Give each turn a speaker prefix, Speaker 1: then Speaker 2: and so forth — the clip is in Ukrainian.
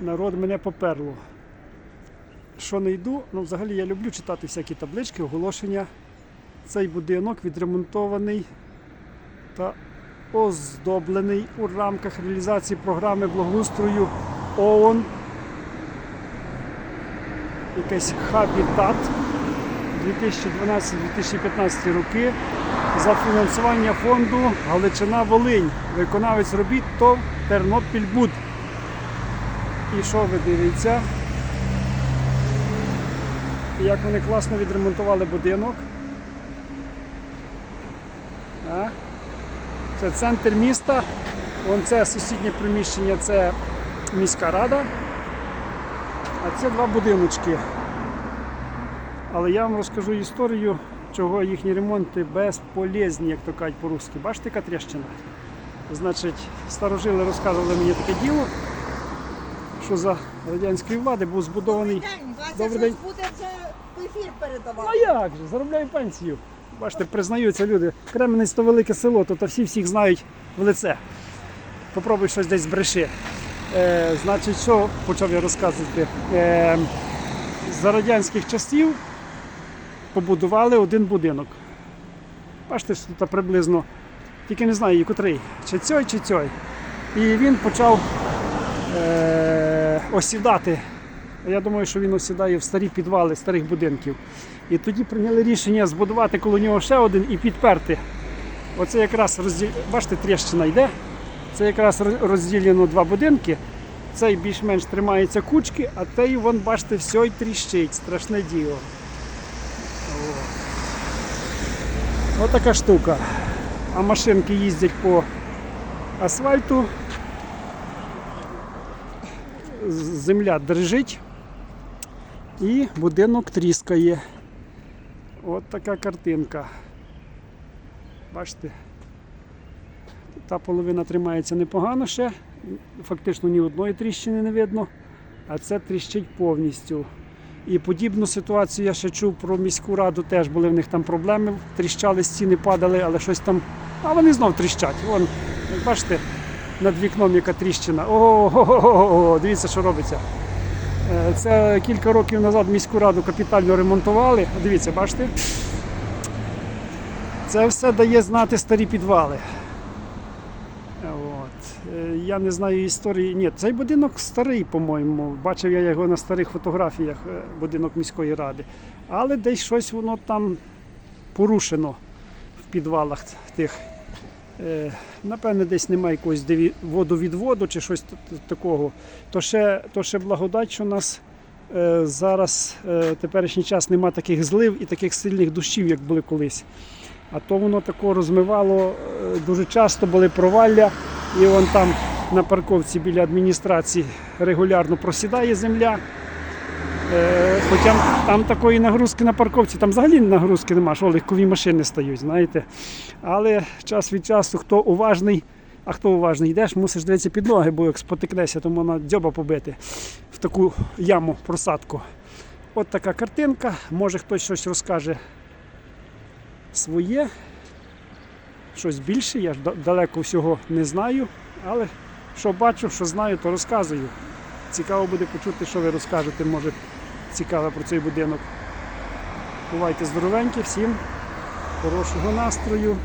Speaker 1: народ мене поперло. Що не йду, ну взагалі я люблю читати всякі таблички, оголошення. Цей будинок відремонтований та оздоблений у рамках реалізації програми благоустрою ООН. Якийсь хабітат 2012-2015 роки за фінансування фонду Галичина Волинь. Виконавець робіт ТОВ Тернопільбуд. І що ви дивіться? Як вони класно відремонтували будинок. Це центр міста. Вон це сусіднє приміщення, це міська рада. А це два будиночки. Але я вам розкажу історію, чого їхні ремонти безполезні, як то кажуть по-русски. Бачите, яка тріщина? Значить, старожили розказували мені таке діло, що за радянської влади був збудований.
Speaker 2: Добрий день, Вася
Speaker 1: Добрий
Speaker 2: щось
Speaker 1: день.
Speaker 2: буде вже в ефір передавати.
Speaker 1: Ну як же, заробляю пенсію. Бачите, признаються люди. Кременець то велике село, то, то всі всіх знають в лице. Попробуй щось десь збреши. Е, значить, що почав я розказувати? Е, за радянських часів побудували один будинок. Бачите, що тут приблизно, тільки не знаю, котрий, чи цей, чи цей. І він почав е, осідати. Я думаю, що він осідає в старі підвали старих будинків. І тоді прийняли рішення збудувати коло нього ще один і підперти. Оце якраз розділ... бачите, тріщина йде. Це якраз розділено два будинки. Цей більш-менш тримається кучки, а той, вон, бачите, все й тріщить. Страшне діло. Ось така штука. А машинки їздять по асфальту. Земля дрижить і будинок тріскає. От така картинка. Бачите? Та половина тримається непогано ще, фактично ні одної тріщини не видно, а це тріщить повністю. І подібну ситуацію я ще чув про міську раду, теж були в них там проблеми, тріщали стіни, падали, але щось там. А вони знов тріщать. Вон, бачите, над вікном яка тріщина. Ого, дивіться, що робиться. Е, Це кілька років назад міську раду капітально ремонтували. Дивіться, бачите? Це все дає знати старі підвали. От. Е, Я не знаю історії. Ні, цей будинок старий, по-моєму. Бачив я його на старих фотографіях, е, будинок міської ради. Але десь щось воно там порушено в підвалах тих. Е, Напевне, десь немає якогось водовідводу чи щось такого. То ще, то ще благодать, що у нас е, зараз е, теперішній час нема таких злив і таких сильних дощів, як були колись. А то воно тако розмивало, дуже часто були провалля, і вон там на парковці біля адміністрації регулярно просідає земля. Е, Хоча там такої нагрузки на парковці, там взагалі нагрузки нема, що легкові машини стають, знаєте. Але час від часу, хто уважний, а хто уважний, йдеш, мусиш дивитися під ноги, бо як спотикнешся, то можна дзьоба побити в таку яму просадку. От така картинка. Може хтось щось розкаже своє, щось більше, я ж далеко всього не знаю, але що бачу, що знаю, то розказую. Цікаво буде почути, що ви розкажете, може цікаве про цей будинок. Бувайте здоровенькі, всім хорошого настрою.